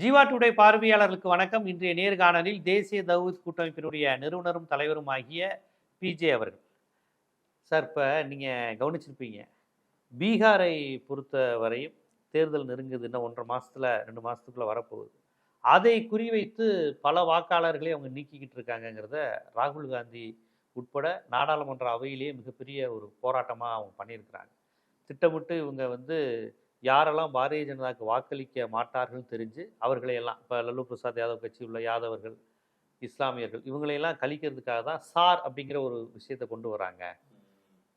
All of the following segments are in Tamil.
ஜீவா டுடே பார்வையாளர்களுக்கு வணக்கம். இன்றைய நேர்காணலில் தேசிய தௌஹீத் கூட்டமைப்பினுடைய நிறுவனரும் தலைவரும் ஆகிய பிஜே அவர்கள். சார் இப்போ நீங்கள் கவனிச்சிருப்பீங்க. பீகாரை பொறுத்த வரையும் தேர்தல் நெருங்குது இன்னும் ஒன்றரை மாதத்தில் ரெண்டு மாதத்துக்குள்ளே வரப்போகுது. அதை குறிவைத்து பல வாக்காளர்களை அவங்க நீக்கிக்கிட்டு இருக்காங்கங்கிறத ராகுல் காந்தி உட்பட நாடாளுமன்ற அவையிலேயே மிகப்பெரிய ஒரு போராட்டமாக அவங்க பண்ணியிருக்கிறாங்க. திட்டமிட்டு இவங்க வந்து யாரெல்லாம் பாரதிய ஜனதாவுக்கு வாக்களிக்க மாட்டார்கள்னு தெரிஞ்சு அவர்களை எல்லாம் இப்போ லல்லு பிரசாத் யாதவ் கட்சி உள்ள யாதவர்கள் இஸ்லாமியர்கள் இவங்களையெல்லாம் கழிக்கிறதுக்காக தான் சார் அப்படிங்கிற ஒரு விஷயத்தை கொண்டு வராங்க.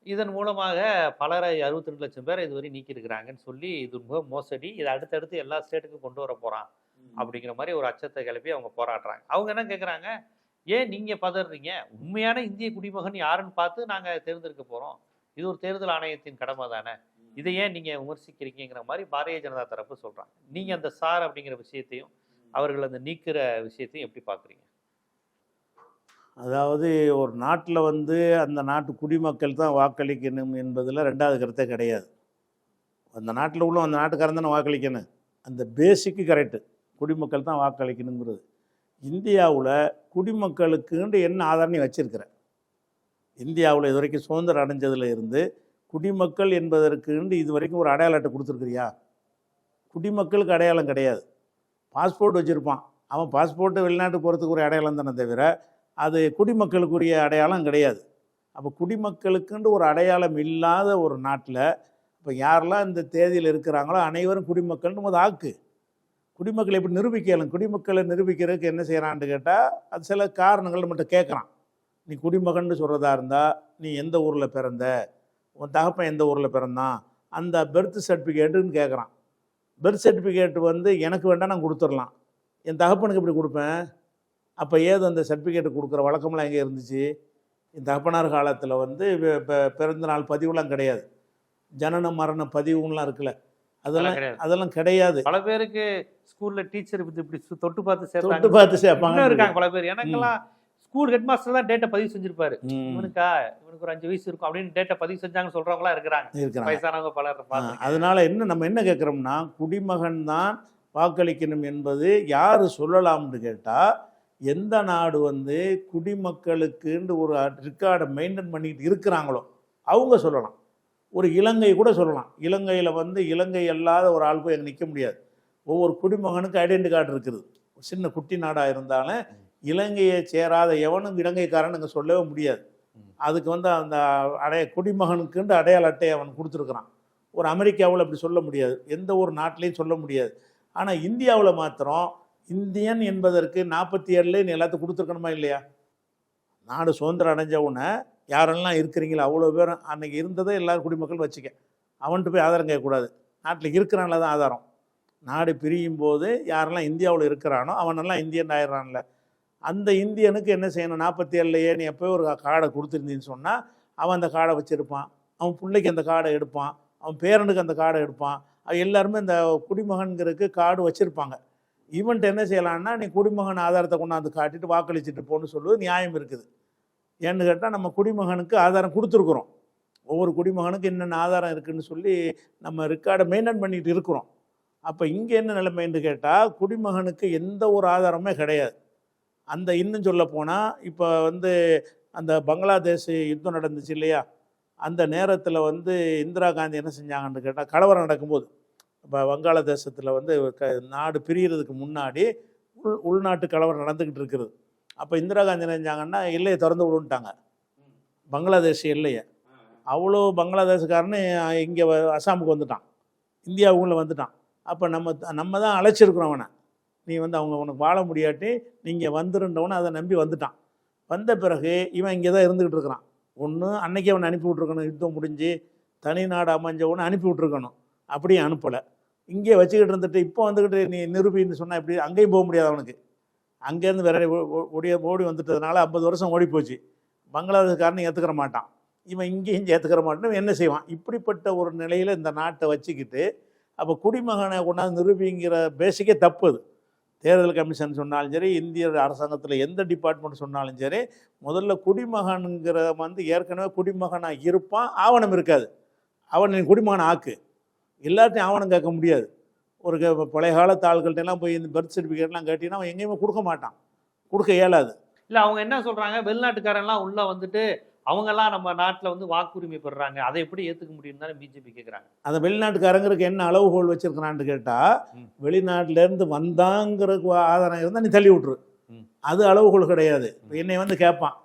இதன் மூலமாக பலரை அறுபத்தி ரெண்டு லட்சம் பேரை இதுவரை நீக்கியிருக்கிறாங்கன்னு சொல்லி இது மிக மோசடி. இதை அடுத்தடுத்து எல்லா ஸ்டேட்டுக்கும் கொண்டு வர போகிறான் அப்படிங்கிற மாதிரி ஒரு அச்சத்தை கிளப்பி அவங்க போராடுறாங்க. அவங்க என்ன கேட்குறாங்க ஏன் நீங்கள் பதறீங்க? உண்மையான இந்திய குடிமகன் யாருன்னு பார்த்து நாங்கள் தேர்ந்தெடுக்க போகிறோம் இது ஒரு தேர்தல் ஆணையத்தின் கடமை தானே? இதை ஏன் நீங்கள் விமர்சிக்கிறீங்கிற மாதிரி பாரதிய ஜனதா தரப்பு சொல்கிறாங்க நீங்கள் அந்த சார் அப்படிங்கிற விஷயத்தையும் அவர்கள் அந்த நீக்கிற விஷயத்தையும் எப்படி பார்க்குறீங்க? அதாவது ஒரு நாட்டில் வந்து அந்த நாட்டு குடிமக்கள் தான் வாக்களிக்கணும் என்பதில் ரெண்டாவது கருத்தே கிடையாது. அந்த நாட்டில் உள்ள அந்த நாட்டுக்காரன் தானே வாக்களிக்கணும். அந்த பேசிக்கு கரெக்டு குடிமக்கள் தான் வாக்களிக்கணுங்கிறது. இந்தியாவில் குடிமக்களுக்குன்ட்டு என்ன ஆதாரணையும் வச்சுருக்கிறேன் இந்தியாவில் இது வரைக்கும் சுதந்திரம் அடைஞ்சதுல இருந்து குடிமக்கள் என்பதற்குண்டு இது வரைக்கும் ஒரு அடையாள அட்டை கொடுத்துருக்குறியா? குடிமக்களுக்கு அடையாளம் கிடையாது. பாஸ்போர்ட் வச்சுருப்பான். அவன் பாஸ்போர்ட்டு வெளிநாட்டுக்கு போகிறதுக்கு ஒரு அடையாளம் தானே தவிர அது குடிமக்களுக்குரிய அடையாளம் கிடையாது. அப்போ குடிமக்களுக்குன்ட்டு ஒரு அடையாளம் இல்லாத ஒரு நாட்டில் இப்போ யாரெல்லாம் இந்த தேதியில் இருக்கிறாங்களோ அனைவரும் குடிமக்கள்னு போது ஆக்கு. குடிமக்களை எப்படி நிரூபிக்கலாம் குடிமக்களை நிரூபிக்கிறதுக்கு என்ன செய்கிறான்னு கேட்டால் அது சில காரணங்கள் மட்டும் கேட்குறான். நீ குடிமகன்னு சொல்கிறதா இருந்தால் நீ எந்த ஊரில் பிறந்த? உன் தகப்பன் எந்த ஊரில் பிறந்தான்? அந்த பெர்த் சர்டிஃபிகேட்டுன்னு கேட்குறான் பெர்த் சர்டிஃபிகேட் வந்து எனக்கு வேண்டாம் நான் கொடுத்துடலாம். என் தகப்பனுக்கு எப்படி கொடுப்பேன்? அப்போ ஏது அந்த சர்டிஃபிகேட் கொடுக்குற வழக்கம்லாம் எங்கே இருந்துச்சு? என் தகப்பனார் காலத்தில் வந்து பி- பி- பிறந்த நாள் பதிவுலாம் கிடையாது. ஜனன மரண பதிவுலாம் இருக்குல்ல. அதெல்லாம். அதெல்லாம் கிடையாது. பல பேருக்கு ஸ்கூல்ல டீச்சர் இப்படி இப்படி தொட்டு பார்த்து தொட்டு பார்த்து சேர்ப்பாங்க இருக்காங்க பல பேர். எனக்கெல்லாம் ஸ்கூல் ஹெட் மாஸ்டர் தான் டேட்டா பதிவு செஞ்சிருப்பாரு. இவனுக்கா? இவனுக்கு ஒரு அஞ்சு வயசு இருக்கும். அப்படின்னு டேட்டா பதிவு செஞ்சாங்கன்னு சொல்றவங்களா இருக்கிறாங்க. வயசானவங்க பலர். அதனால என்ன நம்ம என்ன கேட்குறோம்னா குடிமகன் தான் வாக்களிக்கணும் என்பது யார் சொல்லலாம்னு கேட்டால் எந்த நாடு வந்து குடிமக்களுக்குன்னு ஒரு ரெக்கார்டை மெயின்டைன் பண்ணிட்டு இருக்கிறாங்களோ அவங்க சொல்லலாம். ஒரு இலங்கை கூட சொல்லலாம். இலங்கையில் வந்து இலங்கை அல்லாத ஒரு ஆள் போய் அங்கே நிற்க முடியாது. ஒவ்வொரு குடிமகனுக்கு ஐடென்டி கார்டு இருக்குது. சின்ன குட்டி நாடாக இருந்தாலும் இலங்கையை சேராத எவனும் இலங்கைக்காரன் அங்கே சொல்லவே முடியாது. அதுக்கு வந்து அந்த அடைய குடிமகனுக்குண்டு அடையாள அட்டையை அவன் கொடுத்துருக்குறான். ஒரு அமெரிக்காவில் அப்படி சொல்ல முடியாது. எந்த ஒரு நாட்டிலையும் சொல்ல முடியாது. ஆனால் இந்தியாவில் மாத்திரம் இந்தியன் என்பதற்கு நாற்பத்தி ஏழுல நீ எல்லாத்துக்கும் கொடுத்துருக்கணுமா இல்லையா? நாடு சுதந்திரம் அடைஞ்ச உடனே யாரெல்லாம் இருக்கிறீங்களோ அவ்வளோ பேரும் அன்னைக்கு இருந்ததை எல்லாரும் குடிமக்கள் வச்சுக்க. அவன்கிட்ட போய் ஆதாரம் கேட்கக்கூடாது. நாட்டில் இருக்கிறான்ல தான் ஆதாரம். நாடு பிரியும் போது யாரெல்லாம் இந்தியாவில் இருக்கிறானோ அவனெல்லாம் இந்தியன் ஆயிடுறான்ல. அந்த இந்தியனுக்கு என்ன செய்யணும்? நாற்பத்தி ஏழுலையே நீ எப்போயோ ஒரு கார்டை கொடுத்துருந்தீன்னு சொன்னால் அவன் அந்த கார்டை வச்சுருப்பான். அவன் பிள்ளைக்கு அந்த கார்டை எடுப்பான். அவன் பேரனுக்கு அந்த கார்டை எடுப்பான். அவன் எல்லாருமே இந்த குடிமகன்கிறதுக்கு கார்டு வச்சுருப்பாங்க. இவன்ட்டு என்ன செய்யலான்னா நீ குடிமகன் ஆதாரத்தை கொண்டாந்து காட்டிட்டு வாக்களிச்சுட்டு போன்னு சொல்லுவது நியாயம் இருக்குது. ஏன்னு கேட்டால் நம்ம குடிமகனுக்கு ஆதாரம் கொடுத்துருக்குறோம். ஒவ்வொரு குடிமகனுக்கு என்னென்ன ஆதாரம் இருக்குன்னு சொல்லி நம்ம ரெக்கார்டை மெயின்டைன் பண்ணிட்டு இருக்கிறோம். அப்போ இங்கே என்ன நிலைமைன்னு கேட்டால் குடிமகனுக்கு எந்த ஒரு ஆதாரமே கிடையாது. அந்த இன்னும் சொல்ல போனால் இப்போ வந்து அந்த பங்களாதேஷ் யுத்தம் நடந்துச்சு இல்லையா? அந்த நேரத்தில் வந்து இந்திரா காந்தி என்ன செஞ்சாங்கன்னு கேட்டால் கலவரம் நடக்கும்போது இப்போ வங்காளதேசத்தில் வந்து க நாடு பிரியறதுக்கு முன்னாடி உள் உள்நாட்டு கலவரம் நடந்துக்கிட்டு இருக்கிறது அப்போ இந்திரா காந்தி என்ன செஞ்சாங்கன்னா எல்லையை திறந்து விடுன்ட்டாங்க. பங்களாதேஷ் எல்லையை. அவ்வளோ பங்களாதேஷ்காரனு இங்கே அசாமுக்கு வந்துட்டான். இந்தியாவுக்குள்ளே வந்துட்டான். அப்போ நம்ம நம்ம தான் அழைச்சிருக்கிறோம் அவனை. நீ வந்து அவங்க உனக்கு வாழ முடியாட்டி நீங்கள் வந்துருன்றவனை அதை நம்பி வந்துட்டான். வந்த பிறகு இவன் இங்கே தான் இருந்துக்கிட்டு இருக்கிறான். ஒன்று அன்னைக்கே அவனை அனுப்பி விட்ருக்கணும் யுத்தம் முடிஞ்சு தனி நாடு அமைஞ்சவனை அனுப்பி விட்ருக்கணும் அப்படியே அனுப்பலை. இங்கே வச்சுக்கிட்டு இருந்துட்டு இப்போ வந்துக்கிட்டு நீ நிரூபின்னு சொன்னால் இப்படி அங்கேயும் போக முடியாது அவனுக்கு. அங்கேருந்து வேற ஓ- ஓடி ஓடி வந்துட்டதுனால ஐம்பது வருஷம் ஓடி போச்சு பங்களாதேஷ்காரன் ஏற்றுக்கிற மாட்டான். இவன் இங்கேயும் ஏற்றுக்கிற மாட்டான். என்ன செய்வான்? இப்படிப்பட்ட ஒரு நிலையில் இந்த நாட்டை வச்சுக்கிட்டு அப்போ குடிமகனை கொண்டாந்து நிரூபிங்கிற பேசிக்கே தப்பு அது. தேர்தல் கமிஷன் சொன்னாலும் சரி இந்திய அரசாங்கத்தில் எந்த டிபார்ட்மெண்ட் சொன்னாலும் சரி முதல்ல குடிமகனுங்கிற வந்து ஏற்கனவே குடிமகனாக இருப்பான் ஆவணம் இருக்காது. அவன் நீ குடிமகன் ஆக்கு. எல்லாத்தையும் ஆவணம் கேட்க முடியாது. ஒரு க- பழைய காலத்து ஆள்கள்ட்டெல்லாம் போய் இந்த பர்த் சர்டிஃபிகேட்லாம் கேட்டீங்கன்னா அவன் எங்கேயுமே கொடுக்க மாட்டான். கொடுக்க இயலாது. இல்லை அவங்க என்ன சொல்கிறாங்க வெளிநாட்டுக்காரன்லாம் உள்ளே வந்துட்டு அவங்கெல்லாம் நம்ம நாட்டுல வந்து வாக்குரிமை பெறுறாங்க அதை எப்படி ஏத்துக்க முடியும் தானே பிஜேபி கேக்குறாங்க. அந்த வெளிநாட்டுக்காரங்களுக்கு என்ன அளவுகோல் வச்சிருக்கிறான்னு கேட்டால். வெளிநாட்டிலேருந்து வந்தாங்கிறதுக்கு ஆதாரம் இருந்தால் நீ தள்ளி விட்ரு. அது அளவுகோல் கிடையாது. இப்ப என்னை வந்து கேட்பான்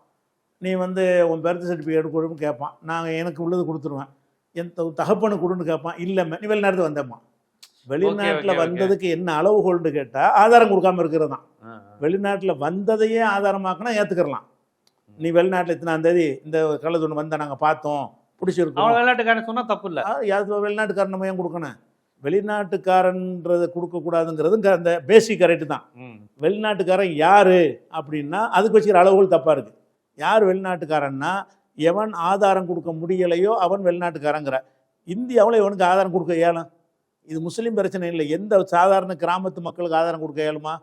நீ வந்து உன் பர்த் சர்டிஃபிகேட் கொடுன்னு கேட்பான் நான் எனக்கு உள்ளது கொடுத்துருவேன். என் தகப்பனு கொடுன்னு கேட்பான் இல்லைம்மா நீ வெளிநாட்டு வந்தம்மா. வெளிநாட்டில். வந்ததுக்கு என்ன அளவுகோல்னு கேட்டால் ஆதாரம் கொடுக்காம இருக்கிறது தான். வெளிநாட்டில் வந்ததையே ஆதாரமாக்கினா ஏற்றுக்கிறலாம் நீ வெளிநாட்டில் இத்தனாம் தேதி இந்த கள்ளத்தொண்டு வந்த நாங்கள் பார்த்தோம். பிடிச்சிருக்கோம். அவன் வெளிநாட்டுக்காரன் சொன்னா தப்பு இல்ல. யாரு வெளிநாட்டுக்காரன் நம்ம ஏன் கொடுக்கணும்? வெளிநாட்டுக்காரன்றதை கொடுக்கக்கூடாதுங்கிறது அந்த பேசிக் கரெக்டு தான். வெளிநாட்டுக்காரன் யாரு அப்படின்னா அதுக்கு வச்சுக்கிற அளவுகள் தப்பாக இருக்குது யார் வெளிநாட்டுக்காரன்னா எவன் ஆதாரம் கொடுக்க முடியலையோ அவன் வெளிநாட்டுக்காரங்கிற. இந்தியாவில் எவனுக்கு ஆதாரம் கொடுக்க இயலும். இது முஸ்லீம் பிரச்சனை இல்லை. எந்த சாதாரண கிராமத்து மக்களுக்கு ஆதாரம் கொடுக்க இயலுமா?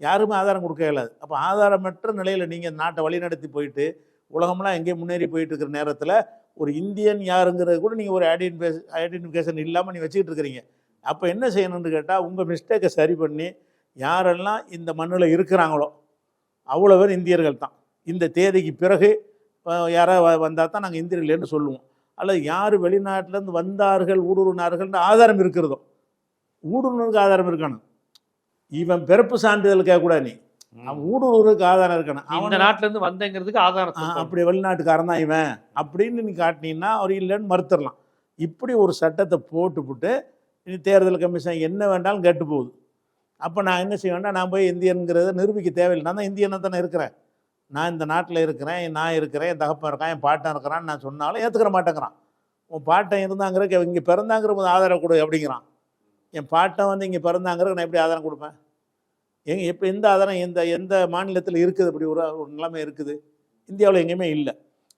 யாருமே ஆதாரம் கொடுக்க இயலாது அப்போ ஆதாரமற்ற நிலையில் நீங்கள் நாட்டை வழிநடத்தி போயிட்டு உலகம்லாம் எங்கேயும் முன்னேறி போயிட்டு இருக்கிற நேரத்தில் ஒரு இந்தியன் யாருங்கிறது கூட நீங்கள் ஒரு ஐடென்டிஃபே ஐடென்டிஃபிகேஷன் இல்லாமல் நீ வச்சுக்கிட்டு இருக்கிறீங்க. அப்போ என்ன செய்யணும்னு கேட்டால் உங்கள் மிஸ்டேக்கை சரி பண்ணி யாரெல்லாம் இந்த மண்ணில் இருக்கிறாங்களோ அவ்வளோ பேர் இந்தியர்கள் தான். இந்த தேதிக்கு பிறகு யாராவது வந்தால் தான் நாங்கள் இந்தியர்கள்னு சொல்லுவோம். அல்லது யார் வெளிநாட்டிலேருந்து வந்தார்கள் ஊடுருவினார்கள்ன்ற ஆதாரம் இருக்கிறதோ ஊடுருவனுக்கு ஆதாரம் இருக்கணும் இவன் பிறப்பு சான்றிதழ் கேட்கக்கூடாது நீ. அவன் ஊடுருவருக்கு ஆதாரம் இருக்கணும். அவன் நாட்டுல இருந்து வந்தேங்கிறதுக்கு ஆதாரம். அப்படி வெளிநாட்டுக்காரன் தான் இவன். அப்படின்னு நீ காட்டினீங்கன்னா அவர் இல்லைன்னு மறுத்துடலாம். இப்படி ஒரு சட்டத்தை போட்டுப்புட்டு இனி தேர்தல் கமிஷன் என்ன வேண்டாலும் கேட்டு போகுது. அப்போ நான் என்ன செய்ய வேண்டாம் நான் போய் இந்தியனுங்கிறத நிரூபிக்க தேவையில்லை. நான் தான் இந்தியனாக தானே இருக்கிறேன். நான் இந்த நாட்டில் இருக்கிறேன் நான் இருக்கிறேன் என் தகப்பன் இருக்கான் என் பாட்டன் இருக்கிறான்னு நான் சொன்னாலும் ஏற்றுக்கிற மாட்டேங்கிறான். உன் பாட்டன் இருந்தாங்கிற இங்கே பிறந்தாங்கிற போது ஆதாரம் கொடு அப்படிங்கிறான். என் பாட்டன் வந்து இங்கே பிறந்தாங்கிறதுக்கு நான் எப்படி ஆதாரம் கொடுப்பேன்? எங்க இப்போ எந்த ஆதாரம் எந்த எந்த மாநிலத்தில் இருக்குது? அப்படி ஒரு ஒரு நிலைமை இருக்குது. இந்தியாவில் எங்கேயுமே இல்லை.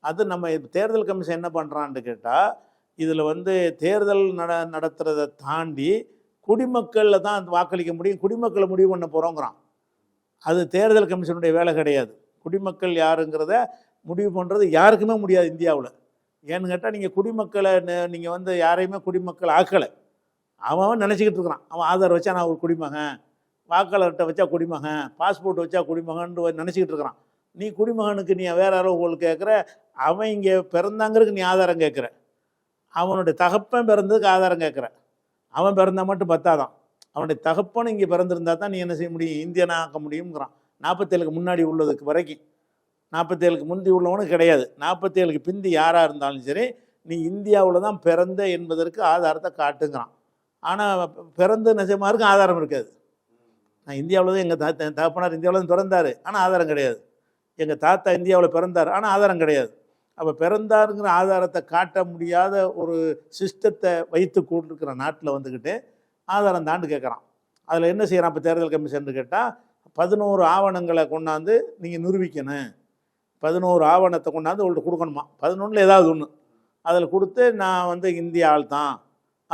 அது நம்ம தேர்தல் கமிஷன் என்ன பண்ணுறான்னு கேட்டால் இதில் வந்து தேர்தல் நட நடத்துகிறத தாண்டி குடிமக்களில் தான் வாக்களிக்க முடியும். குடிமக்களை முடிவு பண்ண போகிறோங்கிறான் அது தேர்தல் கமிஷனுடைய வேலை கிடையாது. குடிமக்கள் யாருங்கிறத முடிவு பண்ணுறது யாருக்குமே முடியாது இந்தியாவில். ஏன்னு கேட்டால் நீங்கள் குடிமக்களை நீங்கள் வந்து யாரையுமே குடிமக்கள் ஆக்கலை. அவன் அவன் நினச்சிக்கிட்டு இருக்கிறான். அவன் ஆதார் வச்சா நான் ஒரு குடிமகன். வாக்காளர்கிட்ட வச்சா குடிமகன். பாஸ்போர்ட் வச்சா குடிமகன்ட்டு நினச்சிக்கிட்டு இருக்கிறான். நீ குடிமகனுக்கு நீ வேற அளவுகோல் கேட்குற அவன் இங்கே பிறந்தாங்கிறதுக்கு நீ ஆதாரம் கேட்குற அவனுடைய தகப்பன் பிறந்ததுக்கு ஆதாரம் கேட்குற அவன் பிறந்தா மட்டும் பத்தாதான். அவனுடைய தகப்பன் இங்கே பிறந்திருந்தா தான் நீ என்ன செய்ய முடியும்? இந்தியனா ஆக்க முடியுங்கிறான் நாற்பத்தேழுக்கு முன்னாடி உள்ளதுக்கு வரைக்கும். நாற்பத்தேழுக்கு முந்தி உள்ளவனும் கிடையாது. நாற்பத்தேழுக்கு பிந்தி யாராக இருந்தாலும் சரி நீ இந்தியாவில் தான் பிறந்த என்பதற்கு ஆதாரத்தை காட்டுங்கிறான். ஆனால் பிறந்து நிஜமாருக்கும் ஆதாரம் இருக்காது. நான் இந்தியாவில் தான் எங்கள் தா தகப்பனார் இந்தியாவில் தான் பிறந்தார். ஆனால் ஆதாரம் கிடையாது. எங்கள் தாத்தா இந்தியாவில் பிறந்தார். ஆனால் ஆதாரம் கிடையாது. அப்போ பிறந்தாருங்கிற ஆதாரத்தை காட்ட முடியாத ஒரு சிஸ்டத்தை வைத்து கூட்டிருக்கிற நாட்டில் வந்துக்கிட்டு ஆதாரம் தாண்டு கேட்குறான். அதில் என்ன செய்கிறான் இப்போ தேர்தல் கமிஷன் கேட்டால் பதினோரு ஆவணங்களை கொண்டாந்து நீங்கள் நிரூபிக்கணும். பதினோரு ஆவணத்தை கொண்டாந்து உங்கள்கிட்ட கொடுக்கணுமா? பதினொன்றில் ஏதாவது ஒன்று அதில் கொடுத்து நான் வந்து இந்திய ஆள் தான்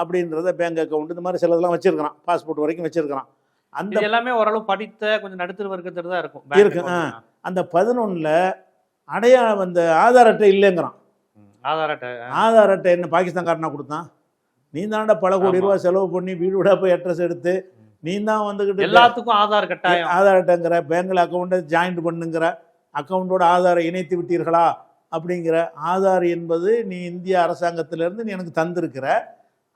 அப்படின்றத பேங்க் அக்கௌண்ட் இந்த மாதிரி சிலதெல்லாம் வச்சுருக்கிறான். பாஸ்போர்ட் வரைக்கும் வச்சுருக்கிறான். அந்த எல்லாமே ஓரளவு படித்த கொஞ்சம் நடுத்தர வர்க்கத்துல தான் இருக்கும். இருக்கு, ஆ. அந்த பதினொன்றில் அடையாளம் அந்த ஆதார் அட்டை இல்லைங்கிறான். ஆதார் அட்டை ஆதார் அட்டை என்ன பாகிஸ்தான்காரனா கொடுத்தான்? நீ தாண்டா பல கோடி. ரூபாய் செலவு பண்ணி வீடு வீடா போய் அட்ரஸ் எடுத்து நீ தான் வந்துக்கிட்டு எல்லாத்துக்கும் ஆதார் கட்டாயம். ஆதார் அட்டைங்கிற பேங்க்ல அக்கௌண்ட்டை ஜாயின்ட் பண்ணுங்கிற அக்கௌண்ட்டோட ஆதாரை இணைத்து விட்டீர்களா? அப்படிங்கிற ஆதார் என்பது நீ இந்திய அரசாங்கத்திலேருந்து நீ எனக்கு தந்திருக்கிற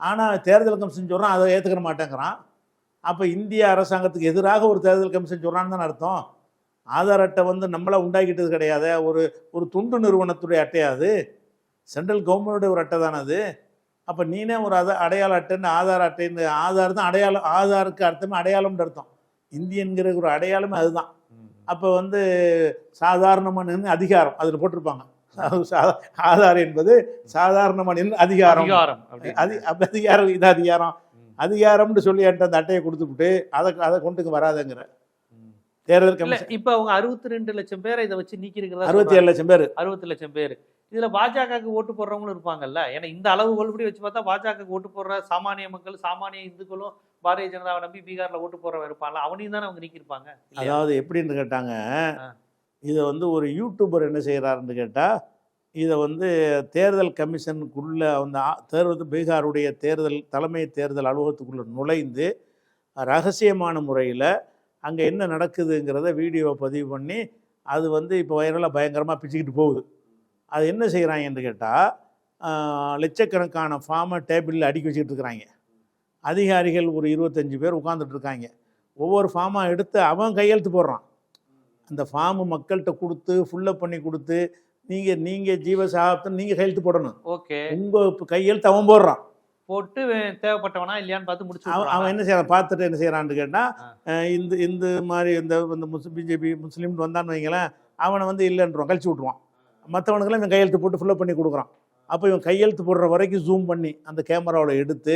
ஆனால் தேர்தல் கமிஷன் சொல்கிறான் அதை ஏற்றுக்கிற மாட்டேங்கிறான். அப்போ இந்திய அரசாங்கத்துக்கு எதிராக ஒரு தேர்தல் கமிஷன் சொல்கிறான்னு தான் அர்த்தம். ஆதார் அட்டை வந்து நம்மளா உண்டாக்கிட்டது கிடையாது ஒரு ஒரு துண்டு நிறுவனத்துடைய அட்டையாது சென்ட்ரல் கவர்மெண்ட்டுடைய ஒரு அட்டை தானே அது. அப்போ நீனே ஒரு அத அடையாள அட்டைன்னு ஆதார் அட்டைன்னு ஆதார் தான் அடையாளம் ஆதாருக்கு அர்த்தமே அடையாளம்னு அர்த்தம். இந்தியன்கிற ஒரு அடையாளமே அதுதான். அப்போ வந்து சாதாரணமான அதிகாரம் அதில் போட்டிருப்பாங்க. ஆதார் என்பது சாதாரணமான அதிகாரம் அதிகாரம். அதி அதிகாரம் இது அதிகாரம். அதிகாரம்னு சொல்லி என்கிட்ட அந்த அட்டையை கொடுத்துவிட்டு அதை அதை கொண்டுக்கு வராதுங்கிற. தேர்தல் கமிஷன் இப்ப அவங்க அறுபத்தி ரெண்டு லட்சம் பேரை இதை வச்சு நீக்கி இருக்கிறதா அறுபத்தி ஏழு லட்சம் பேர் அறுபத்தி லட்சம் பேர் இதுல பாஜகவுக்கு ஓட்டு போடுறவங்களும் இருப்பாங்கல்ல ஏன்னா இந்த அளவுகோல் படி வச்சு பார்த்தா பாஜகவுக்கு ஓட்டு போடுற சாமானிய மக்கள் சாமானிய இந்துக்களும் பாரதிய ஜனதாவை நம்பி பீகார்ல ஓட்டு போடுறவன் இருப்பான்ல அவனையும் தானே அவங்க நீக்கியிருப்பாங்க இல்லையா? அதாவது எப்படின்னு கேட்டாங்க. இதை வந்து ஒரு யூடியூபர் என்ன செய்கிறாருன்னு கேட்டால் இதை வந்து தேர்தல் கமிஷனுக்குள்ளே அந்த தேர்தல் பீகாருடைய தேர்தல் தலைமை தேர்தல் அலுவலகத்துக்குள்ளே நுழைந்து ரகசியமான முறையில் அங்கே என்ன நடக்குதுங்கிறத வீடியோவை பதிவு பண்ணி அது வந்து இப்போ வைரலாக பயங்கரமாக பிச்சுக்கிட்டு போகுது. அது என்ன செய்கிறாங்கன்னு கேட்டால் லட்சக்கணக்கான ஃபார்மை டேபிளில் அடுக்கி வச்சுக்கிட்டு இருக்கிறாங்க. அதிகாரிகள் ஒரு இருபத்தஞ்சி பேர் உட்காந்துட்டு இருக்காங்க. ஒவ்வொரு ஃபார்மாக எடுத்து அவன் கையெழுத்து போடுறான். அந்த ஃபார்மு மக்கள்கிட்ட கொடுத்து ஃபுல்லப் பண்ணி கொடுத்து நீங்கள் நீங்கள் ஜீவசாபத்தை நீங்கள் கையெழுத்து போடணும். ஓகே உங்கள் கையெழுத்து அவன் போடுறான். போட்டு தேவைப்பட்டவனா இல்லையான்னு பார்த்து முடிச்சு அவன் அவன். என்ன செய்யறான்? பார்த்துட்டு என்ன செய்யறான்னு கேட்டால். இந்த இந்த மாதிரி இந்த இந்த முஸ்லிம் பிஜேபி முஸ்லீம் வந்தான்னு வைங்களேன் அவனை வந்து இல்லைன்றான் கழிச்சு விட்ருவான் மற்றவனுக்கெல்லாம் இவன் கையெழுத்து போட்டு ஃபில்லப் பண்ணி கொடுக்குறான். அப்போ இவன் கையெழுத்து போடுற வரைக்கும் ஜூம் பண்ணி அந்த கேமராவில் எடுத்து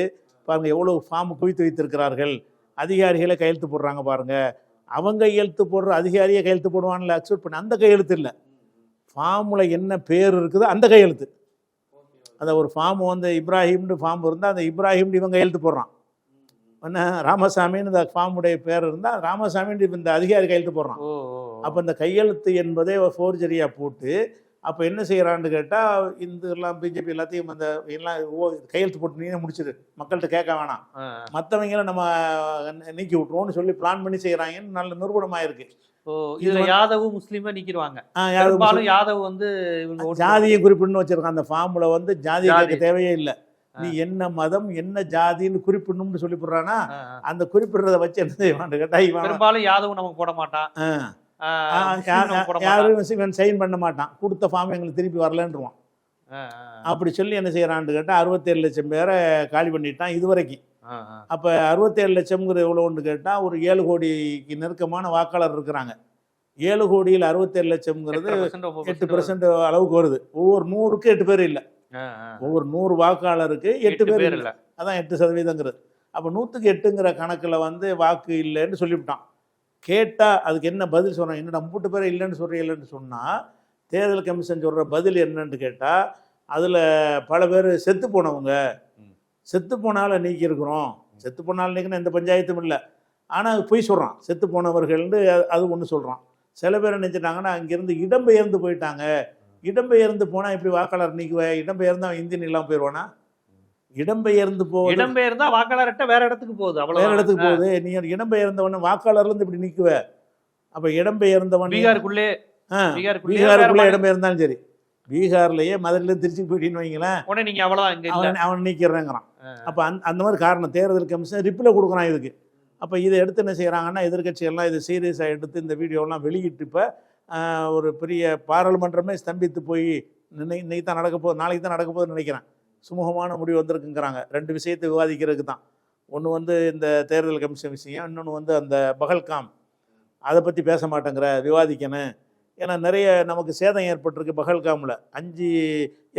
பாருங்க எவ்வளோ ஃபார்ம் குவித்து வைத்திருக்கிறார்கள் அதிகாரிகளே கையெழுத்து போடுறாங்க பாருங்க அவங்க கையெழுத்து போடுற அதிகாரியே கையெழுத்து போடுவான்ல அக்செப்ட் பண்ணி. அந்த கையெழுத்து இல்லை. ஃபார்மில் என்ன பேர் இருக்குதோ அந்த கையெழுத்து. அந்த ஒரு ஃபார்ம் வந்து இப்ராஹிம்னு ஃபார்ம் இருந்தால் அந்த இப்ராஹிம்னு இவன் கையெழுத்து போடுறான். என்ன ராமசாமின்னு இந்த ஃபார்முடைய பேர் இருந்தால் ராமசாமின்னு இந்த அதிகாரி கையெழுத்து போடுறான். அப்போ இந்த கையெழுத்து என்பதே ஃபோர்ஜரியாக போட்டு அப்போ என்ன செய்கிறான்னு கேட்டால் இந்த எல்லாம் பிஜேபி எல்லாத்தையும் அந்த எல்லாம் ஓ கையெழுத்து போட்டு நீனே முடிச்சிடு மக்கள்கிட்ட கேட்க வேணாம். மற்றவங்கள நம்ம நீக்கி விட்ருவோம்னு சொல்லி பிளான் பண்ணி செய்கிறாங்கன்னு நல்ல நிரூபணமாயிருக்கு. ஓ இதுல யாதவ் முஸ்லீமை யாரும் பெரும்பாலும் யாதவ் வந்து ஜாதியை குறிப்பிடணும்னு வச்சிருக்கான். அந்த ஃபார்மில் வந்து ஜாதி. தேவையே இல்லை. நீ என்ன மதம் என்ன ஜாதின்னு குறிப்பிடணும்னு சொல்லி போடுறானா. அந்த குறிப்பிடுறத வச்சு என்ன செய்வான்னு கேட்டா பெரும்பாலும் யாதவ் நமக்கு போட மாட்டான். இவன் சைன் பண்ண மாட்டான். கொடுத்த ஃபார்ம் எங்களுக்கு திருப்பி வரலன்றுவான். அப்படி சொல்லி என்ன செய்யறான்னு கேட்டால் அறுபத்தேழு லட்சம் பேரை காலி பண்ணிட்டான் இதுவரைக்கும். அப்போ அறுபத்தேழு லட்சம்ங்கிற எவ்வளோன்னு கேட்டால் ஒரு ஏழு கோடிக்கு நெருக்கமான வாக்காளர் இருக்கிறாங்க. ஏழு கோடியில் அறுபத்தேழு லட்சம்ங்கிறது எட்டு பர்சன்ட் அளவுக்கு வருது. ஒவ்வொரு நூறுக்கு எட்டு பேர் இல்லை. ஒவ்வொரு நூறு வாக்காளருக்கு எட்டு பேர் இல்ல. அதான் எட்டு சதவீதங்கிறது. அப்போ நூற்றுக்கு எட்டுங்கிற கணக்கில் வந்து வாக்கு இல்லைன்னு சொல்லிவிட்டான். கேட்டால் அதுக்கு என்ன பதில் சொல்கிறான் என்னடா மூட்டு பேர் இல்லைன்னு சொல்கிறீங்களேன்னு சொன்னால் தேர்தல் கமிஷன் சொல்கிற பதில் என்னன்னு கேட்டால் அதில் பல பேர் செத்து போனவங்க. செத்து போனால நீக்கியிருக்கிறோம் செத்து போனால நீக்கின எந்த பஞ்சாயத்தும் இல்லை. ஆனால் பொய் சொல்கிறான் செத்து போனவர்கள்னு அது- ஒன்று சொல்கிறான் சில பேர் நினச்சிட்டாங்கன்னா அங்கேருந்து இடம்பெயர்ந்து போயிட்டாங்க. இடம்பெயர்ந்து போனால் இப்படி வாக்காளர் நீக்குவேன் இடம்பெயர்ந்து அவன் இந்தியன் இல்லாமல் போயிடுவானா இடம்பெயர்ந்து போவது. இடம்பெயர்ந்தா வாக்காளர்கிட்ட வேற இடத்துக்கு போகுது வேற அவ்வளவு இடத்துக்கு போகுது. நீ இடம்பெயர்ந்தவன வாக்காளர்ல இருந்து இப்படி நிக்குவ. அப்ப இடம்பெயர்ந்தவன் பீகாருக்குள்ளே பீகாருக்குள்ளே வேற இடம்பெயர்ந்தாலும் சரி. பீகார்லயே மதுரையில இருந்து திருச்சி போயிட்டீன்னு வைங்களேன் உடனே நீங்க அவ்வளவுதான் இங்க இல்ல. அவன் அவன் நீக்கிறேங்கிறான். அப்ப அந்த அந்த மாதிரி காரணம். தேர்தல் கமிஷன் ரிப்ளை கொடுக்குறான் இதுக்கு. அப்ப இதை எடுத்து என்ன செய்யறாங்கன்னா எதிர்க்கட்சி எல்லாம் இது சீரியஸாக எடுத்து இந்த வீடியோலாம் வெளியிட்டு இப்ப ஒரு பெரிய பாராளுமன்றமே ஸ்தம்பித்து போய் இன்னை- இன்னைக்கு தான் நடக்க போகுது நாளைக்கு தான் நடக்க போகுதுன்னு நினைக்கிறேன். சுமூகமான முடிவு வந்திருக்குங்கிறாங்க. ரெண்டு விஷயத்தை விவாதிக்கிறதுக்கு தான் ஒன்று வந்து இந்த தேர்தல் கமிஷன் விஷயம் இன்னொன்று வந்து அந்த பகல்காம். அதை பற்றி பேச மாட்டேங்கிற விவாதிக்கணும் ஏன்னா நிறைய நமக்கு சேதம் ஏற்பட்டிருக்கு பகல்காமில். அஞ்சு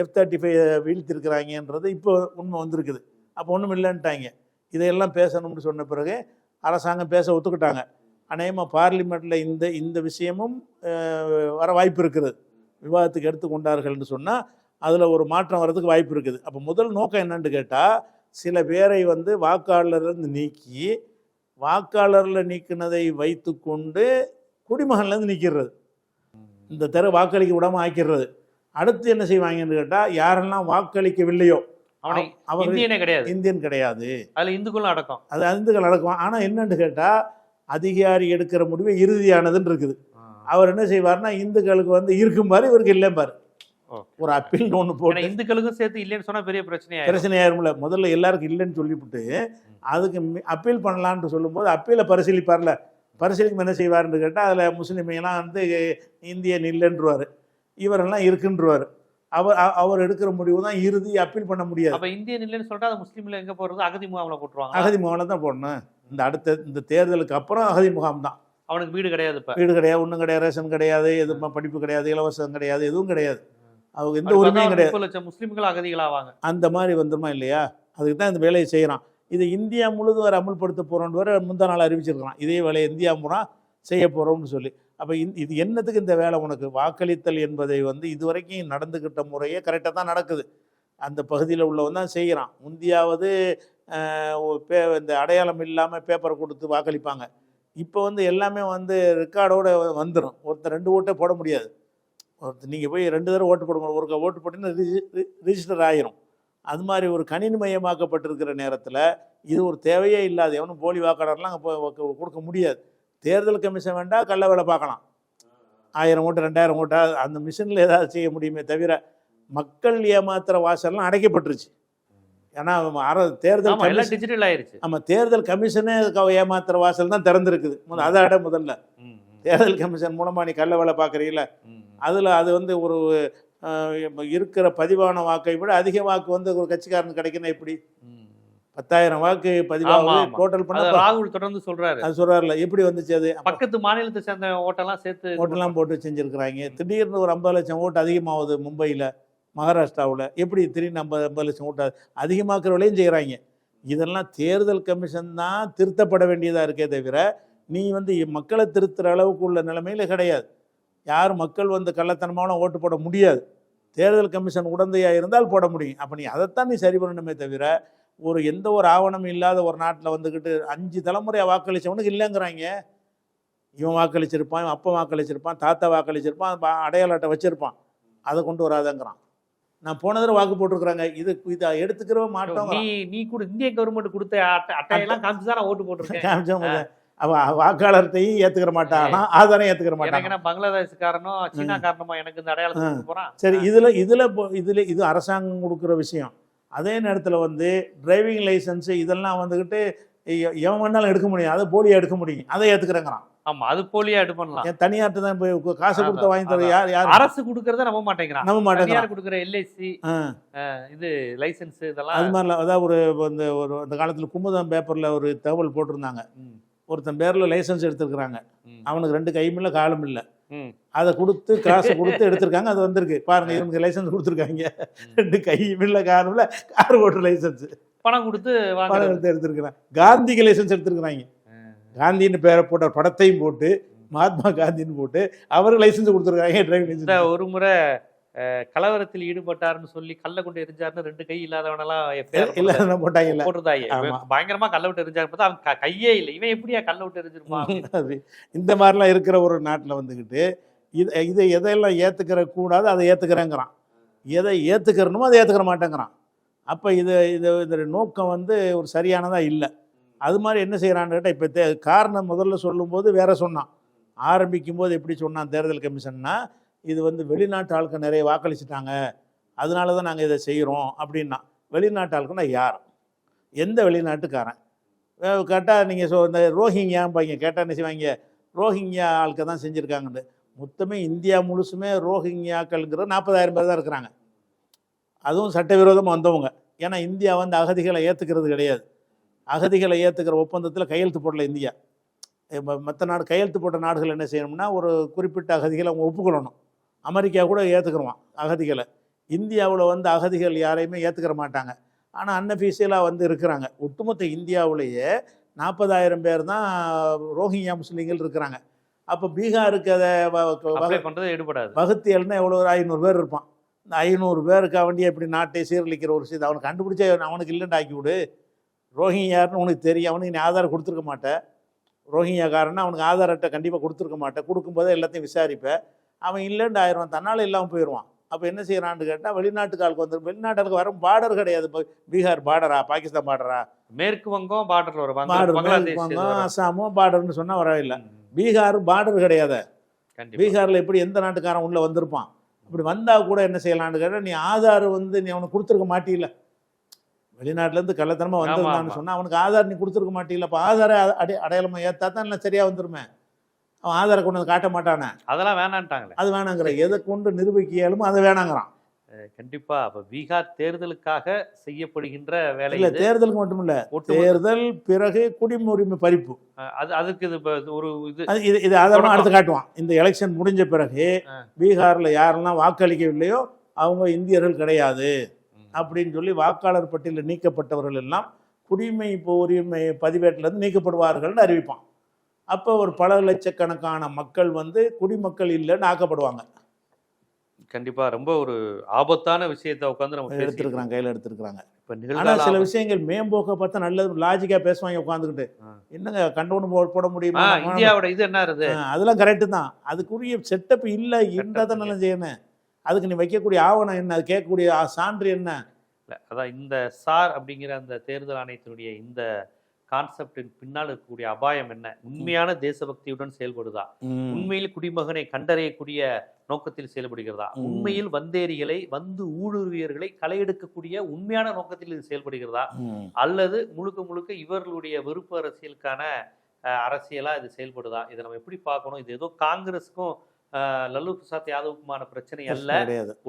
எஃப் தேர்ட்டி ஃபைவ் வீழ்த்திருக்கிறாங்கன்றது இப்போ உண்மை வந்திருக்குது. அப்போ ஒன்றும் இல்லைன்ட்டாங்க. இதையெல்லாம் பேசணும்னு சொன்ன பிறகு அரசாங்கம் பேச ஒத்துக்கிட்டாங்க. அநேகமாக பார்லிமெண்ட்டில் இந்த இந்த விஷயமும் வர வாய்ப்பு இருக்குது. விவாதத்துக்கு எடுத்து கொண்டார்கள்னு சொன்னால் அதில் ஒரு மாற்றம் வர்றதுக்கு வாய்ப்பு இருக்குது. அப்போ முதல் நோக்கம் என்னன்னு கேட்டால் சில பேரை வந்து வாக்காளர்லேருந்து நீக்கி வாக்காளரில் நீக்கினதை வைத்துக்கொண்டு குடிமகன்லேருந்து நீக்கிறது. இந்த தெரு வாக்களிக்க விடாம ஆக்கிடுறது அடுத்து என்ன செய்வாங்கன்னு கேட்டால் யாரெல்லாம் வாக்களிக்கவில்லையோ அவனை இந்தியனே கிடையாது. இந்தியன் கிடையாது. அதுல இந்துக்களும் அடக்கம். அது அந்துகள் நடக்கும் ஆனால் என்னன்னு கேட்டால் அதிகாரி எடுக்கிற முடிவு இறுதியானதுன்னு இருக்குது. அவர் என்ன செய்வார்னா இந்துக்களுக்கு வந்து இருக்கும் பாரு இவருக்கு இல்லைம்பாரு. ஒரு அப்பீல்னு ஒன்று போட்டு இந்துக்களுக்கும் சேர்த்து இல்லைன்னு சொன்னா பெரிய பிரச்சனை ஆயிரும்ல. முதல்ல எல்லாருக்கும் இல்லைன்னு சொல்லிவிட்டு அதுக்கு அப்பீல் பண்ணலான்ட்டு சொல்லும்போது அப்பீலை பரிசீலிப்பார்ல. பரிசீலிக்கும் என்ன செய்வார்னு கேட்டால் அதில் முஸ்லீமையெல்லாம் வந்து இந்தியன் இல்லைன்றவார். இவரெல்லாம் இருக்குன்றவார். அவர் அவர் எடுக்கிற முடிவு தான் இறுதி அப்பீல் பண்ண முடியாது. அப்ப இந்தியன் இல்லைன்னு சொல்லிட்டு அது முஸ்லீம்ல எங்க போறது அகதி முகாம்ல போட்டுருவாங்க அகதி முகாமில் தான் போடணும். இந்த அடுத்த இந்த தேர்தலுக்கு அப்புறம் அகதி முகாம் தான். அவனுக்கு வீடு கிடையாது வீடு கிடையாது ஒன்றும் கிடையாது ரேஷன் கிடையாது எதுவும் படிப்பு கிடையாது இலவசம் கிடையாது எதுவும் கிடையாது. அவங்க எந்த உரிமையும் கிடையாது. லட்சம் முஸ்லீம்கள் அகதிகளாவாங்க. அந்த மாதிரி வந்துருமா இல்லையா? அதுக்கு தான் இந்த வேலையை செய்கிறான் இது இந்தியா முழுதும் வரை அமல்படுத்த போகிறோன்னு வரை முந்தா நாள் அறிவிச்சிருக்கிறான். இதே வேலையை இந்தியா முறா செய்ய போகிறோம்னு சொல்லி. அப்போ இது என்னத்துக்கு இந்த வேலை உனக்கு? வாக்களித்தல் என்பதை வந்து இதுவரைக்கும் நடந்துக்கிட்ட முறையே கரெக்டாக தான் நடக்குது. அந்த பகுதியில் உள்ளவன் தான் செய்கிறான் முந்தியாவது பே இந்த அடையாளம் இல்லாமல் பேப்பர் கொடுத்து வாக்களிப்பாங்க. இப்போ வந்து எல்லாமே வந்து ரெக்கார்டோட வந்துடும் ஒருத்தர் ரெண்டு ஓட்டே போட முடியாது. நீங்கள் போய் ரெண்டு தடவை ஓட்டு போட முடியும் ஒரு ஓட்டு போட்டீங்கன்னா ரிஜிஸ்டர் ஆயிரும். அது மாதிரி ஒரு கணினிமயமாக்கப்பட்டிருக்கிற நேரத்தில் இது ஒரு தேவையே இல்லாத எவனும் போலி வாக்காளர்லாம் அங்கே கொடுக்க முடியாது. தேர்தல் கமிஷன் வேண்டாம் கள்ள வேலை பார்க்கலாம். ஆயிரம் ஓட்டு ரெண்டாயிரம் ஓட்டா அந்த மிஷினில் ஏதாவது செய்ய முடியுமே தவிர மக்கள் ஏமாத்துற வாசல்லாம் அடைக்கப்பட்டுருச்சு. ஏன்னா அர தேர்தல் டிஜிட்டல் ஆயிருச்சு. நம்ம தேர்தல் கமிஷனே ஏமாத்துற வாசல் தான் திறந்திருக்குது. அதை அட முதல்ல. தேர்தல் கமிஷன் மூலமா நீ கள்ள வேலை பார்க்குறீங்கள. அதில் அது வந்து ஒரு இருக்கிற பதிவான வாக்கை விட அதிக வாக்கு வந்து ஒரு கட்சிக்காரனுக்கு கிடைக்கணும் எப்படி. பத்தாயிரம் வாக்கு ஆமா. டோட்டல் பண்ண ராகுல் தொடர்ந்து சொல்றாரு. அது சொல்றாருல எப்படி வந்துச்சு அது? பக்கத்து மாநிலத்தை சேர்ந்த ஓட்டெல்லாம் சேர்த்து ஓட்டெல்லாம் போட்டு செஞ்சுருக்கிறாங்க. திடீர்னு ஒரு ஐம்பது லட்சம் ஓட்டு அதிகமாகுது மும்பையில் மகாராஷ்டிராவில் எப்படி திடீர்னு ஐம்பது ஐம்பது லட்சம் ஓட்டு அதிகமாக்குற வேலையும் செய்கிறாங்க இதெல்லாம் தேர்தல் கமிஷன் தான் திருத்தப்பட வேண்டியதாக இருக்கே தவிர நீ வந்து மக்களை திருத்துற அளவுக்கு உள்ள நிலைமையில கிடையாது. யார் மக்கள் வந்து கள்ளத்தனமான ஓட்டு போட முடியாது. தேர்தல் கமிஷன் உடந்தையாக இருந்தால் போட முடியும். அப்போ நீ அதைத்தான் நீ சரி பண்ணணுமே தவிர ஒரு எந்த ஒரு ஆவணமும் இல்லாத ஒரு நாட்டில் வந்துக்கிட்டு அஞ்சு தலைமுறையாக வாக்களிச்சவனுக்கு இல்லைங்கிறாங்க. இவன் வாக்களிச்சிருப்பான் இவன் அப்பா வாக்களிச்சிருப்பான் தாத்தா வாக்களிச்சிருப்பான் அடையாள அட்டை வச்சிருப்பான். அதை கொண்டு வராதங்கிறான். நான் போன தடவை வாக்கு போட்டிருக்கிறாங்க. இது இதை எடுத்துக்கிறவே மாட்டோம் நீ நீ கூட இந்திய கவர்மெண்ட் கொடுத்த அட்டை அட்டையெல்லாம் காமிச்சு தான் ஓட்டு போட்டிருக்கேன். அவ வாக்காளர்கிட்டையும் ஏத்துக்கிற மாட்டானா. ஆதாரம் ஏத்துக்கிற எனக்கு மாட்டாங்க என்ன பங்களாதேஷ் காரணம் சீனா காரணமா எனக்கு இந்த போறான்? சரி இதுல இதுல இதுல இது அரசாங்கம் கொடுக்குற விஷயம். அதே நேரத்துல வந்து டிரைவிங் லைசன்ஸ் இதெல்லாம் வந்துக்கிட்டு எ- எவன் வேணாலும் எடுக்க முடியும். அதை போலியா எடுக்க முடியும். அதை ஏத்துக்கிறேங்கிறான். ஆமா அது போலியா இது பண்ணலாம் தனியார்ட்ட தான் போய் காசு கொடுத்து வாங்கி தர. யார் யார்? அரசு கொடுக்கறத நம்ப மாட்டேங்கிறான். நம்ப மாட்டேங்கிறான். கொடுக்குற எல்ஐசி. இது லைசென்ஸ் அது இதெல்லாம் மாதிரிலாம் அதாவது ஒரு இந்த ஒரு அந்த காலத்தில் குமுதம் பேப்பரில் ஒரு தகவல் போட்டிருந்தாங்க. ஒருத்தன் பேரில் லைசன்ஸ் எடுத்திருக்கிறாங்க. அவனுக்கு ரெண்டு கையும் இல்லை காலும் இல்லை. அதை கொடுத்து காசு கொடுத்து எடுத்திருக்காங்க அது வந்திருக்கு. பாருங்க இவனுக்கு லைசன்ஸ் கொடுத்துருக்காங்க. ரெண்டு கையும் இல்லை காலும் இல்லை கார் ஓட்டுற லைசன்ஸ் பணம் கொடுத்து பணம் எடுத்து எடுத்திருக்கிறான். காந்திக்கு லைசன்ஸ் எடுத்திருக்கிறாங்க. காந்தின்னு பேரை போட்ட படத்தையும் போட்டு மகாத்மா காந்தின்னு போட்டு அவருக்கு லைசன்ஸ் கொடுத்துருக்காங்க டிரைவிங் லைசன்ஸ் ஒரு முறை கலவரத்தில் ஈடுபட்டாருன்னு சொல்லி கல்ல கொண்டு எரிஞ்சாருன்னு ரெண்டு கை இல்லாதவனெல்லாம் போட்டாங்க போட்டுருந்தாங்க. பயங்கரமா கல்ல விட்டு எரிஞ்சாரு பார்த்தா அவன் கையே இல்லை. இவன் எப்படியா கல்ல விட்டு எரிஞ்சிருப்பான் அது. இந்த மாதிரிலாம் இருக்கிற ஒரு நாட்டில் வந்துக்கிட்டு இது இதை எதையெல்லாம் ஏற்றுக்கிற கூடாது அதை ஏற்றுக்கிறேங்கிறான் எதை ஏற்றுக்கிறணுமோ அதை ஏற்றுக்கிற மாட்டேங்கிறான். அப்போ இது இது இதோட நோக்கம் வந்து ஒரு சரியானதாக இல்லை. அது மாதிரி என்ன செய்கிறான்னு கேட்டால் இப்போ தே காரணம் முதல்ல சொல்லும்போது வேற சொன்னான். ஆரம்பிக்கும் போது எப்படி சொன்னான் தேர்தல் கமிஷன்னா இது வந்து வெளிநாட்டு ஆளுக்கு நிறைய வாக்களிச்சிட்டாங்க. அதனால தான் நாங்கள் இதை செய்கிறோம் அப்படின்னா வெளிநாட்டு ஆளுக்குன்னா யார்? எந்த வெளிநாட்டுக்காரன்? கேட்டால் நீங்கள் சொ இந்த ரோஹிங்கியாம்பாங்க கேட்டால் என்ன செய்வாங்க ரோஹிங்கியா ஆட்கள் தான் செஞ்சுருக்காங்கன்னு. மொத்தமே இந்தியா முழுசுமே ரோஹிங்கியாக்கள்ங்கிற நாற்பதாயிரம் பேர் தான் இருக்கிறாங்க. அதுவும் சட்டவிரோதமாக வந்தவங்க. ஏன்னா இந்தியா வந்து அகதிகளை ஏற்றுக்கிறது கிடையாது. அகதிகளை ஏற்றுக்கிற ஒப்பந்தத்தில் கையெழுத்து போடல இந்தியா. மற்ற நாடு கையெழுத்து போட்ட நாடுகள் என்ன செய்யணும்னா ஒரு குறிப்பிட்ட அகதிகளை அவங்க ஒப்புக்கொள்ளணும். அமெரிக்கா கூட ஏற்றுக்குருவான் அகதிகளை. இந்தியாவில் வந்து அகதிகள் யாரையுமே ஏற்றுக்கிற மாட்டாங்க. ஆனால் அன்அஃபீஷியலாக வந்து இருக்கிறாங்க. ஒட்டுமொத்த இந்தியாவிலேயே நாற்பதாயிரம் பேர் தான் ரோஹிங்கியா முஸ்லீம்கள் இருக்கிறாங்க. அப்போ பீகாருக்கு அதை பண்றது ஈடுபடாது. வகுத்தியல்னா எவ்வளோ ஒரு ஐநூறு பேர் இருப்பான். இந்த ஐநூறு பேருக்கு அவண்டிய இப்படி நாட்டை சீரழிக்கிற ஒரு விஷயத்தை அவனுக்கு கண்டுபிடிச்சே அவனுக்கு இல்லைன்னு ஆக்கி விடு. ரோஹிங்கியாருன்னு உனக்கு தெரியும். அவனுக்கு நீ ஆதாரம் கொடுத்துருக்க மாட்டேன் ரோஹிங்கியாக்காரன்னா அவனுக்கு ஆதார் அட்டை கண்டிப்பாக கொடுத்துருக்க மாட்டேன் கொடுக்கும்போதே எல்லாத்தையும் விசாரிப்பேன் அவன் இல்லைன்னு ஆயிடுவான் தன்னால் இல்லாமல் போயிடுவான். அப்போ என்ன செய்யறான்னு கேட்டால் வெளிநாட்டுக்கு ஆளுக்கு வந்து வெளிநாட்டுக்கு வர பார்டர் கிடையாது. பீகார் பார்டரா பாகிஸ்தான் பார்டரா மேற்கு வங்கம் வரும் பார்டர் இது வங்கம், வரும். அசாமும் பார்டர்னு சொன்னால் வரவில்லை ம், பீகார் பார்டர் கிடையாது. பீகாரில் எப்படி எந்த நாட்டுக்காரன் உள்ளே வந்திருப்பான்? இப்படி வந்தால் கூட என்ன செய்யலாம்னு கேட்டால் நீ ஆதார் வந்து நீ அவனுக்கு கொடுத்துருக்க மாட்டீல வெளிநாட்டிலேருந்து கள்ளத்தனமாக வந்திருந்தான்னு. சொன்னால் அவனுக்கு ஆதார் நீ கொடுத்துருக்க மாட்டீல அப்போ ஆதாரை அடை அடையாளமாக ஏற்றா தான் எல்லாம் சரியாக வந்துருமே. அவன் ஆதாரை கொண்டு வந்து காட்ட மாட்டானே. அதெல்லாம் வேணான்ட்டாங்களே. அது வேணாங்கிற எதை கொண்டு நிரூபிக்க இயலுமோ அதை வேணாங்கிறான். கண்டிப்பா. அப்ப பீகார் தேர்தலுக்காக செய்யப்படுகின்ற வேலை இல்லை. தேர்தலுக்கு மட்டும் இல்லை தேர்தல் பிறகு குடியுரிமை பறிப்பு. அது அதுக்கு இது ஒரு இது இது இது தொடக்கம். அடுத்து காட்டுவான். இந்த எலெக்ஷன் முடிஞ்ச பிறகு. பீகாரில் யாரெல்லாம் வாக்களிக்கவில்லையோ அவங்க இந்தியர்கள் கிடையாது. அப்படின்னு சொல்லி வாக்காளர் பட்டியலில் நீக்கப்பட்டவர்கள் எல்லாம் குடிமை இப்போ உரிமை பதிவேட்டிலேருந்து நீக்கப்படுவார்கள்னு அறிவிப்பான். அப்போ ஒரு பல லட்சக்கணக்கான மக்கள் வந்து குடிமக்கள் இல்லைன்னு ஆக்கப்படுவாங்க. கண்டிப்பா ரொம்ப ஒரு ஆபத்தான விஷயத்தை உட்காந்து நம்ம எடுத்திருக்கிறாங்க கையில் எடுத்திருக்கிறாங்க. இப்ப ஆனால் சில விஷயங்கள் மேம்போக்க பார்த்தா நல்லது லாஜிக்காக பேசுவாங்க உட்காந்துக்கிட்டு. என்னங்க கண்டவனு போ- போட முடியுமா? இந்தியாவோட இது என்ன ஆ, அதெல்லாம் கரெக்டு தான். அதுக்குரிய செட்டப் இல்லை இருந்தால் தான் நல்லா செய்யணும். அதுக்கு நீ வைக்கக்கூடிய ஆவணம் என்ன? அது கேட்கக்கூடிய சான்று என்ன? இல்ல, அதான் இந்த சார் அப்படிங்கிற அந்த தேர்தல் ஆணையத்தினுடைய இந்த கான்செப்டின் பின்னால் இருக்கக்கூடிய அபாயம் என்ன? உண்மையான தேசபக்தியுடன் செயல்படுதா. உண்மையில் குடிமகனை கண்டறியக்கூடிய நோக்கத்தில் செயல்படுகிறதா. உண்மையில் வந்தேரிகளை வந்து ஊடுருவியர்களை களையெடுக்கக்கூடிய உண்மையான நோக்கத்தில் இது செயல்படுகிறதா. அல்லது முழுக்க முழுக்க இவர்களுடைய விருப்ப அரசியலுக்கான அரசியலா இது செயல்படுதா? இதை நம்ம எப்படி பார்க்கணும்? இது ஏதோ காங்கிரஸுக்கும் லல்லு பிரசாத் யாதவுக்குமான பிரச்சனை அல்ல.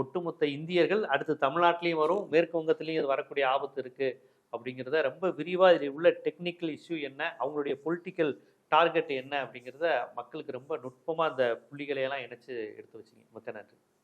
ஒட்டுமொத்த இந்தியர்கள் அடுத்து தமிழ்நாட்டிலையும் வரும் மேற்கு வங்கத்திலையும் இது வரக்கூடிய ஆபத்து இருக்கு. அப்படிங்கிறத ரொம்ப விரிவாக இதில் உள்ள டெக்னிக்கல் இஷ்யூ என்ன அவங்களுடைய பொலிட்டிக்கல் டார்கெட் என்ன அப்படிங்கிறத மக்களுக்கு ரொம்ப நுட்பமாக அந்த புள்ளிகளையெல்லாம் இணைச்சி இணைச்சு எடுத்து வச்சிங்க. மிக்க நன்றி.